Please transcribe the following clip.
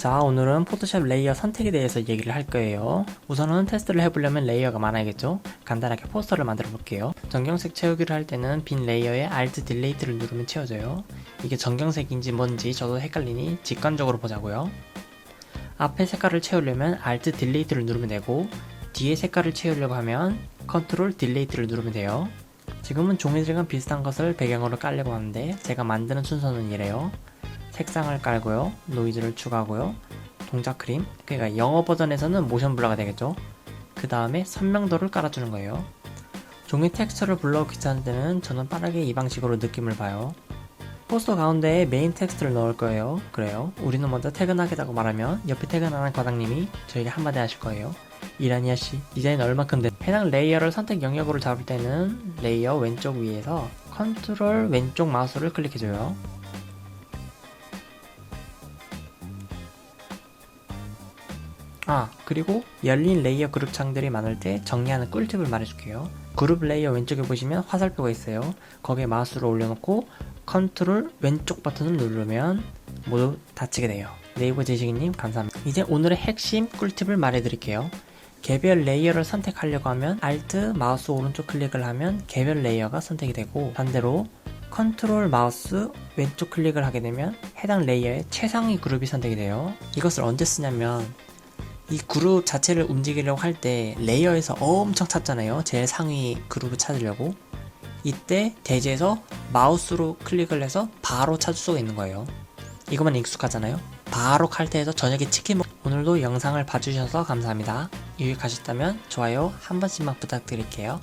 자, 오늘은 포토샵 레이어 선택에 대해서 얘기를 할 거예요. 우선은 테스트를 해보려면 레이어가 많아야겠죠? 간단하게 포스터를 만들어 볼게요. 정경색 채우기를 할 때는 빈 레이어에 Alt 딜레이트를 누르면 채워져요. 이게 정경색인지 뭔지 저도 헷갈리니 직관적으로 보자고요. 앞에 색깔을 채우려면 Alt 딜레이트를 누르면 되고 뒤에 색깔을 채우려고 하면 Ctrl 딜레이트를 누르면 돼요. 지금은 종이색은 비슷한 것을 배경으로 깔려고 하는데 제가 만드는 순서는 이래요. 색상을 깔고요. 노이즈를 추가하고요. 동작 그림. 그러니까 영어 버전에서는 모션 블러가 되겠죠. 그 다음에 선명도를 깔아주는 거예요. 종이 텍스처를 블러 귀찮은 때는 저는 빠르게 이 방식으로 느낌을 봐요. 포스터 가운데에 메인 텍스트를 넣을 거예요. 그래요. 우리는 먼저 퇴근하겠다고 말하면 옆에 퇴근하는 과장님이 저에게 한마디 하실 거예요. 이라니아 씨, 디자인 얼마큼 돼? 해당 레이어를 선택 영역으로 잡을 때는 레이어 왼쪽 위에서 컨트롤 왼쪽 마우스를 클릭해줘요. 아, 그리고 열린 레이어 그룹 창들이 많을 때 정리하는 꿀팁을 말해줄게요. 그룹 레이어 왼쪽에 보시면 화살표가 있어요. 거기에 마우스를 올려놓고 컨트롤 왼쪽 버튼을 누르면 모두 닫히게 돼요. 네이버 지식인님 감사합니다. 이제 오늘의 핵심 꿀팁을 말해드릴게요. 개별 레이어를 선택하려고 하면 Alt 마우스 오른쪽 클릭을 하면 개별 레이어가 선택이 되고 반대로 컨트롤 마우스 왼쪽 클릭을 하게 되면 해당 레이어의 최상위 그룹이 선택이 돼요. 이것을 언제 쓰냐면 이 그룹 자체를 움직이려고 할 때 레이어에서 엄청 찾잖아요. 제일 상위 그룹을 찾으려고. 이때 대지에서 마우스로 클릭을 해서 바로 찾을 수가 있는 거예요. 이것만 익숙하잖아요. 바로 칼퇴해서 저녁에 치킨 먹... 오늘도 영상을 봐주셔서 감사합니다. 유익하셨다면 좋아요 한 번씩만 부탁드릴게요.